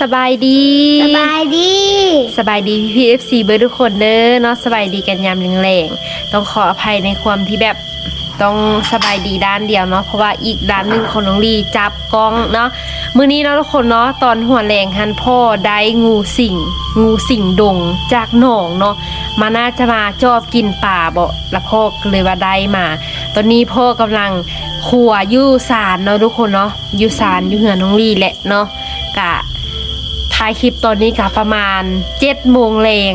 สบายดี สบายดี สบายดีพี่พีเอฟซีเบอร์ทุกคนเด้อเนาะสบายดีกันยามแรงๆต้องขออภัยในความที่แบบต้องสบายดีด้านเดียวเนาะเพราะว่าอีกด้านหนึ่งของน้องลีจับกล้องเนาะมื้อนี้เนาะทุกคนเนาะตอนหัวแรงหันพ่อได้งูสิงงูสิงดงจากหนองเนาะมาน่าจะมาจอบกินป่าบ่แล้วพ่อก็เลยว่าได้มา ตอนนี้พ่อกำลังขัวอยู่สารเนาะทุกคนเนาะอยู่สารอยู่เหือนน้องลีแหละเนาะกะ ท้ายคลิปตอนนี้ก็ประมาณ7จ็ดโมงแรง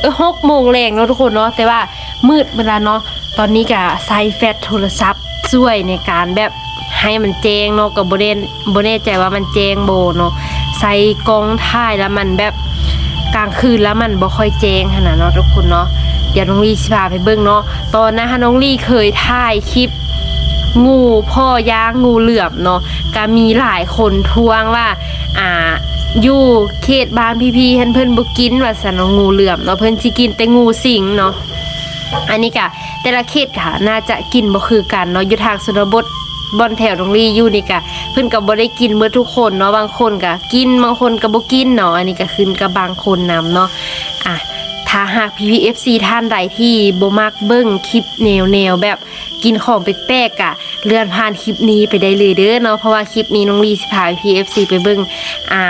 เออหกโมงแรงเนาะทุกคนเนาะแต่ว่ามืดเวลาเนาะตอนนี้ก็ใช้แฟลชโทรศัพท์ช่วยในการแบบให้มันแจ้งเนาะกับโบเดนโบแน่ใจว่ามันแจ้งโบเนาะใส่กองถ่ายแล้วมันแบบกลางคืนแล้วมันบ่ค่อยแจ้งขนาดเนาะทุกคนเนาะเดี๋ยวน้องลี่สิพาไปเบิ่งเนาะตอนนั้นฮะน้องลี่เคยถ่ายคลิปงูพ่อย่างงูเหลือมเนาะก็มีหลายคนทวงว่าอ่า อยู่เขตบ้านพี่ๆเห็นเพิ่นบ่กินว่าสันว่างูเหลือมเนาะเพิ่นสิกินแต่งูสิงเนาะอันนี้ก็แต่ละเขตค่ะน่าจะกินบ่คือกันเนาะอยู่ทางชนบทบอนแถวตรงนี้อยู่นี่ก็เพิ่นก็บ่ได้กินเมื่อทุกคนเนาะบางคนก็กินบางคนก็บ่กินเนาะอันนี้ก็ขึ้นกับบางคนนำเนาะอะถ้าหาก PPFC ท่านใดที่บ่มักเบิ่งคลิปแนวแนวแบบกินของแปลกๆอะเลื่อนผ่านคลิปนี้ไปได้เลยเด้อเนาะเพราะว่าคลิปนี้น้องลีสิพา PPFC ไปเบิ่งอ่า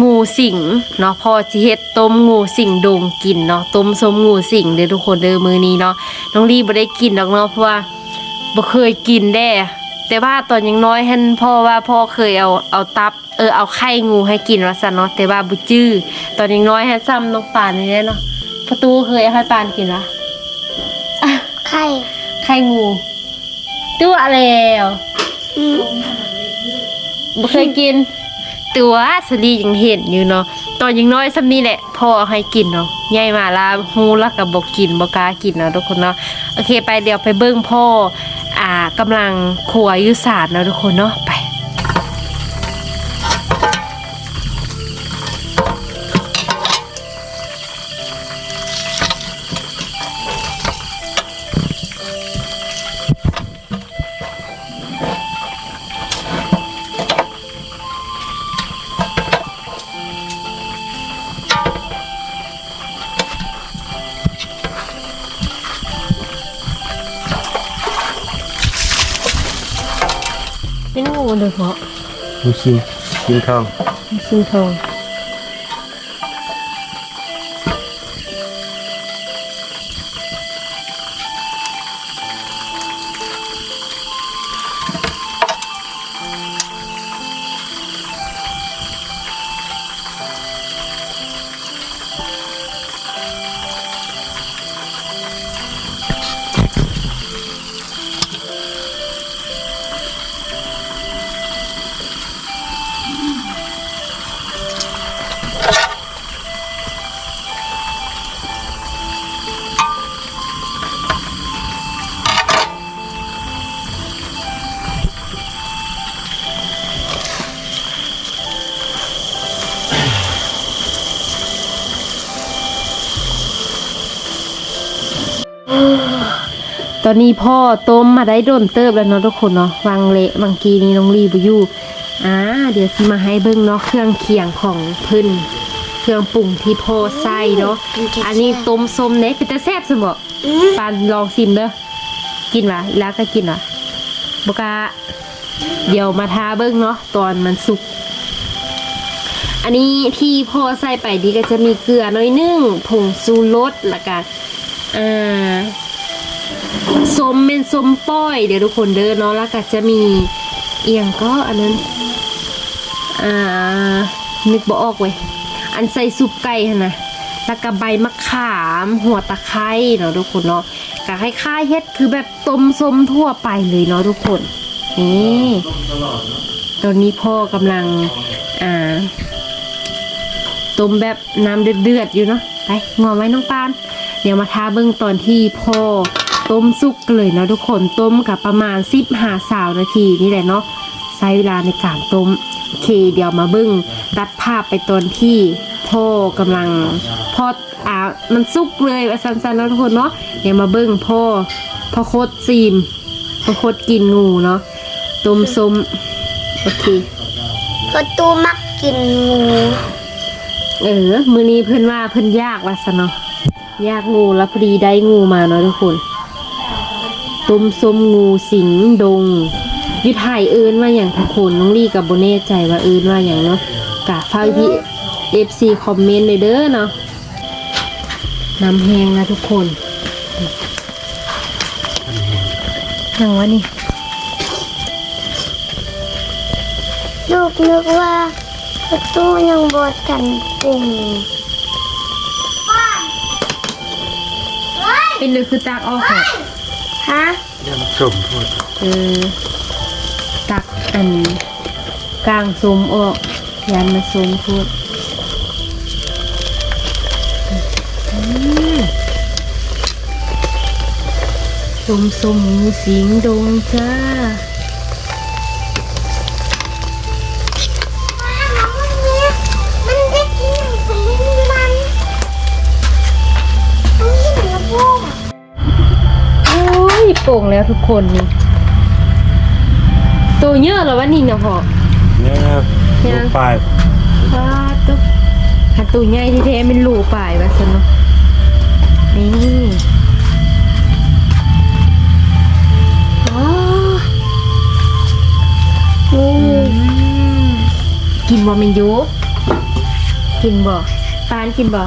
งูสิงเนาะพ่อจิเฮ็ดต้มงูสิงโดงกินเนาะต้มส้มงูสิงเด้อทุกคนเด้อมื้อนี้เนาะน้องลีบ่ได้กินดอกเนาะเพราะว่าบ่เคยกินแด้แต่ว่าตอนยังน้อยเห็นพ่อว่าพ่อเคยเอาเอาตับเออเอาไข่งูให้กินว่าซั่นเนาะแต่ว่าบ่จื้อตอนยังน้อยให้ซ้ำน้องปานนี่แหละเนาะประตูเคยให้ปานกินวะไข่ไข่งูตัวแล้วอืมบ่เคยกิน ตัวสลียังเห็นอยู่เนาะตอนยังน้อยซ้ำนี่แหละพ่อให้กินเนาะใหญ่มาลาฮูลักกับ่กินบอกล้ากินเนาะทุกคนเนาะโอเคไปเดี๋ยวไปเบิ้งพ่ออ่ากำลังขัวายุศาสตร์เนาะทุกคนเนาะไป เป็นงูเลยเหรอลูกชิ้นชิ้นทองสิงท องตอนนี้พ่อต้มมาได้โดนเติบแล้วเนาะทุกคนเนาะวางเละบางกีนี้น้องรีบอยู่อ่าเดี๋ยวสิมาให้เบิ่งเนาะเครื่องเคียงของเพิ่นเครื่องปรุงที่พ่อใส่เนาะอันนี้ต้มส้มเน็เป็นแต่แซ่บสมบ่อืมปานลองซิมเด้อกินวะแล้วก็กินวะบกะเดี๋ยวมาทาเบิ้งเนาะตอนมันสุก อันนี้ที่พ่อใส่ไปดีก็จะมีเกลือหน้อยนึงผงซูรสแล้วก็อ่า ส้มเป็นส้มป้อย เดี๋ยวทุกคนเด้อเนาะแล้วก็จะมีเอียงก็อันนั้นอ่านึกบ่ออกเว้ยอันใส่ซุปไก่นะแล้วก็ใบมะขามหัวตะไคร้เนาะทุกคนเนาะก็คล้ายๆเฮ็ดคือแบบต้มส้มทั่วไปเลยเนาะทุกคนนี่ตอนนี้พ่อกำลังอ่าต้มแบบน้ำเดือดๆอยู่เนาะไปงอไว้น้องปาน เดี๋ยวมาทาเบิ้งตอนที่พ่อ ต้มสุกกันเลยเนาะทุกคนต้มกับประมาณสิบหาสาวนาทีนี่แหละเนาะใช้เวลาในการต้มโอเค เดี๋ยวมาเบิ้งตัดภาพไปตอนที่พ่อกำลังพออ่ามันสุกเลยว่าสั้นๆแล้วทุกคนเนาะเดี๋ยวมาเบิ้งพ่อพ่อโคตรซีมพ่อโคตรกินงูเนาะต้มส้มโอเคประตูมักกินงูเออ มือนี้เพิ่นว่าเพิ่นยากว่าซะเนาะยากงูแล้วพอดีได้งูมาเนาะทุกคน ต้มส้มงูสิงดงอยุทายเอินว่าอย่างทุกคนน้องลี่กับโบเน่ใจว่าเอินว่าอย่างเนาะกะฟ้ากพี่เอฟซีคอมเมนต์เลยเด้อเนาะน้ำแห้งนะทุกคนยังวะนี่ลูกนึกว่าประตูยังบดกันปุ่มเป็นเลยคือตากออกค่ะ ฮะยำสมพูดเออตักอันกลางซุมออกยันมาซุมพูดอืมซุมซุมงูสิงดงจ้า โป่งแล้วทุกคนนี่ตัวเยอะเหรอวะนี่นะพ่อเนี่ยครับเนี่ยลูกปลายว้าตุ๊กหาตัวใหญ่ที่แท้เป็นลูกป่ายวะสนเนาะนี่อ๋อนี่กินบ่แมันอยูกินบ่ปานกินบ่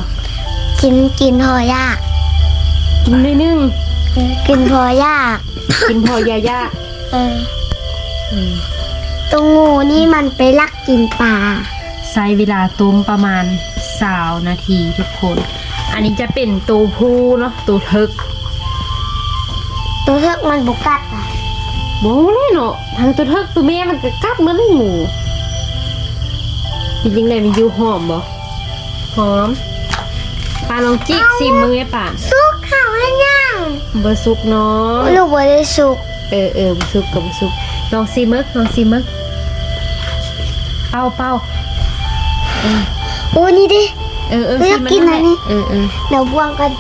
กินกินพอยากกินนิดนึง กินพอยากกินพอยายาเอออืมตัวงูนี่มันไปลักกินปลาใช้เวลาต้มประมาณสาวนาทีทุกคน อันนี้จะเป็นตัวผู้เนาะตัวเทิกตัวเทือกมันบุกัดอะโมเลยเนาะทางตัวเทิกตัวแม่มันก็กัดเหมือนหมูเป็นยังไงมันอยู่หอมบ่หอมปานลองจิกซิมมึงไอ้ป่านสุ บ่สุกเนาะลูกบริสุกเออเออบ่สุกกับบ่สุกลองซิมึกลองซิมึกเป้าเป้าโอ้นี่ดิเออเออเลือกซิมักินแหละอันนี้เออเออเดี๋ยวบวงกัน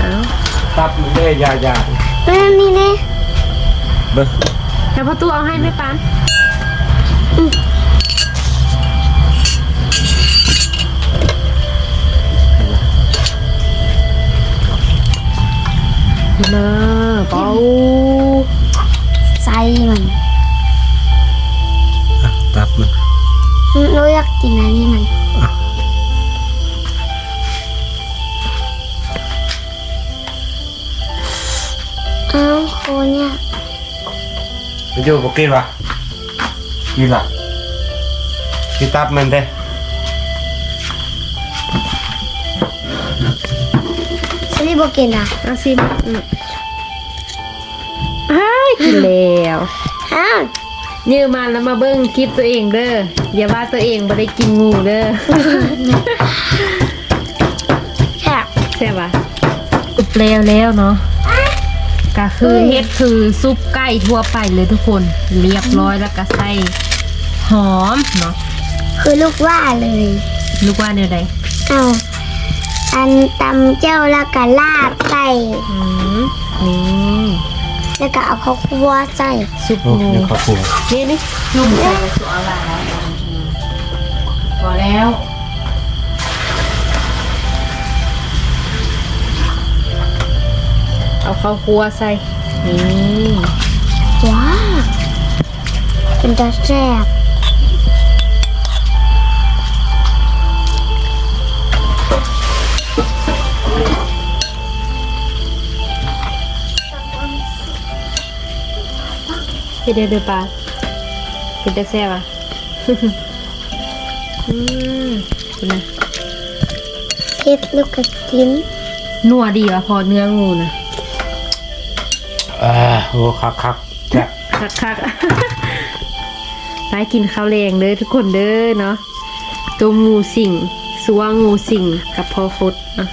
เอาตับมันได้ยายาเรื่องนี้ดิเบิ้งแล้วพ่อตู้เอาให้ไหมปาน มาเป้าใส่มันอะตับมันเราอยากกินอันนี้มันอ้าวโคเนี่ยมันอยู่บอกกินวะกินละกินตับมันเด้ บบอกกินอะเอาซิมอืมอ้ายกินแล้วอ้าวยืมมาแล้วมาเบิ้งคลิปตัวเองเด้ออย่าว่าตัวเองไม่ได้กินงูเด้อแค่บใช่ปะอุบแล้วแล้วเนาะก็คือเฮ็ดคือซุปไก่ทั่วไปเลยทุกคนเรียบร้อยแล้วก็ใส่หอมเนาะคือลูกว่าเลย ลูกว่าแนวใดเอา อันตำเจ้าแล้วก็ลาดใส่อืมนี่แล้วก็เอาข้าวคั่วใส่ซุปโอ้งูเดี๋ยวขอปรุงนี่นี่นุ่มใส่กับสุอะไรพอแล้วเอาข้าวคั่วใส่นี่ว้าวเป็นตาแซ่บ เฮ็ดเด้อเด้อปลาเฮ็ดได้แซ่บอะอืมเป็นไงเผ็ดลูกกระทิ้นนัวดีว่ะพอเนื้องูนะอ่าโอ้คักคักแจ๊ะคักคักไปกินข้าวแรงเด้อทุกคนเด้อเนาะตัวงูสิงสัวงูสิงกับพอฟดเนาะ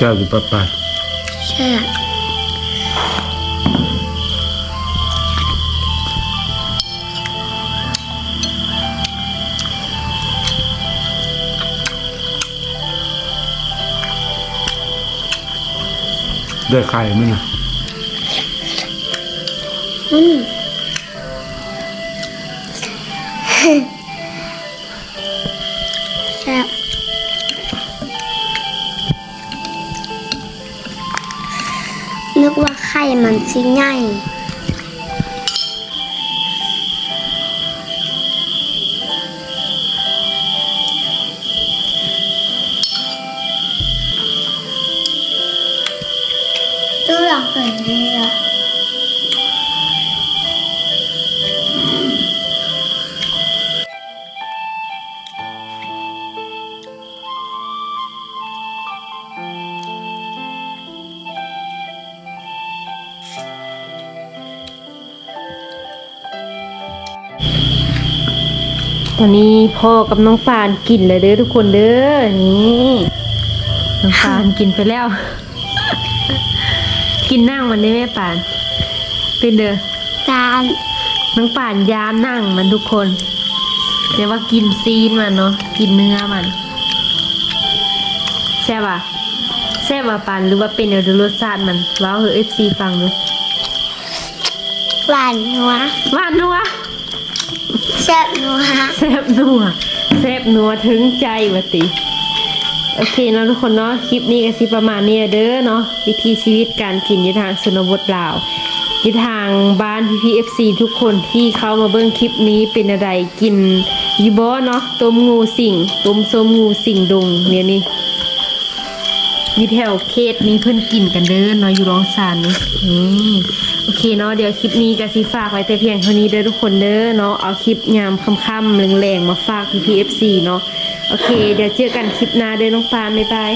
แซ่บอยู่ปะปะแซ่บได้ไข่ไหมนะอืม ว่าไข่ ตอนนี้พ่อกับน้องปานกินเลยเด้อทุกคนเด้อนี่น้องปานกินไปแล้ว กินนั่งมันได้ไหมปาน เป็นเด้อจานน้องป่านยามนั่งมันทุกคนแต่ว่ากินซีนมันเนาะกินเนื้อมันแซ่บอะแซ่บอะปานหรือว่าเป็นเดี๋ยวดูรสชาติมันว้าวเหอะเอฟซีฟังดูหวานนัวหวานนัว แซ่บนัวแซ่บนัวแซ่บนัวถึงใจวะติ โอเคเนาะทุกคนเนาะคลิปนี้ก็สิประมาณนี้เด้อเนาะวิธีชีวิตการกินอยู่ทางชนบทลาวอยู่ทางบ้านพี่พีเอฟซีทุกคนที่เข้ามาเบิ่งคลิปนี้เป็นอะไรกินยูบอเนาะต้มงูสิงต้มส้มงูสิงดงเนี่ยนี่ อยู่แถวเขตนี้เพิ่นกินกันเด้อเนาะอยู่ร้องซานนี่อืมโอเคเนาะเดี๋ยวคลิปนี้ก็สิฝากไว้แต่เพียงเท่านี้เด้อทุกคนเด้อเนาะเอาคลิปยามค่ำๆแรงๆมาฝากพี่พีเอฟซีเนาะโอเค เดี๋ยวเจอกันคลิปหน้าเด้อน้องปานบ๊ายบาย